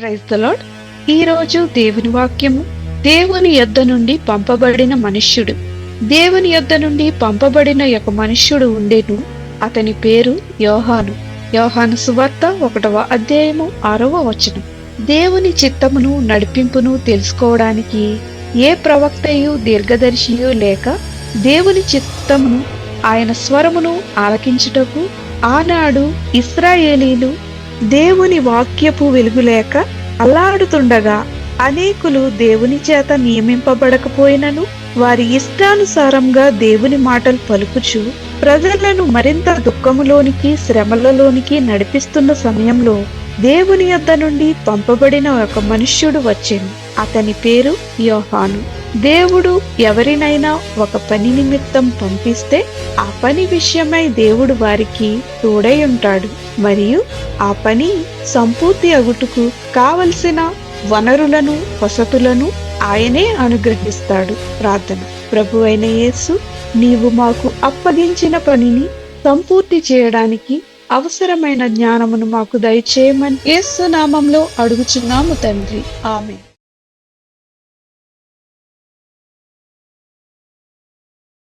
Praise the ఈ రోజు దేవుని వాక్యము దేవుని యొద్ద నుండి పంపబడిన మనుష్యుడు. దేవుని యొద్ద నుండి పంపబడిన ఒక మనుష్యుడు ఉండేను. అతని పేరు యోహాను. యోహాను సువార్త ఒకటవ అధ్యాయము ఆరవ వచనం. దేవుని చిత్తమును నడిపింపును తెలుసుకోవడానికి ఏ ప్రవక్తయు దీర్ఘదర్శియు లేక దేవుని చిత్తమును ఆయన స్వరమును ఆలకించుటకు ఆనాడు ఇస్రాయేలీలు దేవుని వాక్యపు వెలుగులేక అల్లాడుతుండగా అనేకులు దేవుని చేత నియమింపబడకపోయినను వారి ఇష్టానుసారంగా దేవుని మాటలు పలుకుచు ప్రజలను మరింత దుఃఖములోనికి శ్రమలలోనికి నడిపిస్తున్న సమయంలో దేవుని యొద్ద నుండి పంపబడిన ఒక మనుష్యుడు వచ్చింది అతని పేరు యోహాను. దేవుడు ఎవరినైనా ఒక పని నిమిత్తం పంపిస్తే ఆ పని విషయమై దేవుడు వారికి తోడై ఉంటాడు. మరియు ఆ పని సంపూర్తి అగుటుకు కావలసిన వనరులను వసతులను ఆయనే అనుగ్రహిస్తాడు. ప్రార్థన. ప్రభు అయిన యేసు నీవు మాకు అప్పగించిన పనిని సంపూర్తి చేయడానికి అవసరమైన జ్ఞానమును మాకు దయచేయమని యేసు నామంలో అడుగుచున్నాము తండ్రి. ఆమె